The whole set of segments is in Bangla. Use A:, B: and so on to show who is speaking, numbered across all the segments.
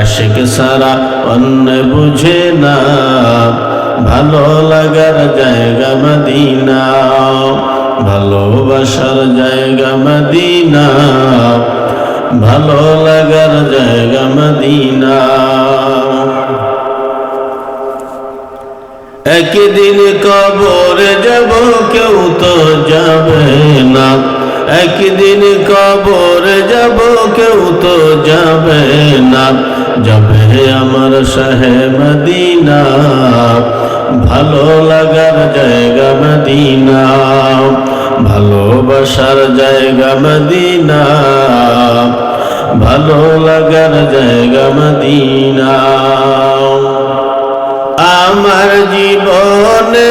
A: আশিক সারা অন্য বুঝে না। ভালো লাগার জায়গা মদিনা। ভালোবাসার জায়গা মদিনা। ভালো লাগার জায়গা মদিনা। একদিন কবরে যাব, কেউ তো যাবে না। একদিন কবরে যাব, কেউ তো যাবে না। যাবে আমার শাহে মদিনা ভালো লাগার জায়গা মদিনা ভালোবাসার জায়গা মদিনা ভালো লাগার জায়গা মদিনা আমার জীবনে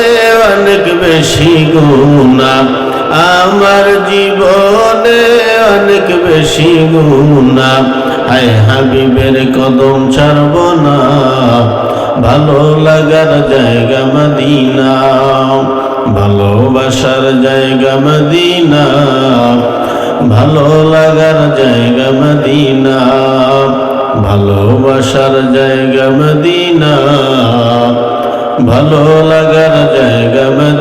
A: অনেক বেশি গুণা আমার জীবনে অনেক বেশি গুণা হায় হাবিবের কদম ছাড়ব না। ভালো লাগার জায়গা মদিনা। ভালোবাসার জায়গা মদিনা। ভালো লাগার জায়গা মদিনা। ভালোবাসার জায়গা মদিনা। ভালো লাগার জায়গা মদিনা।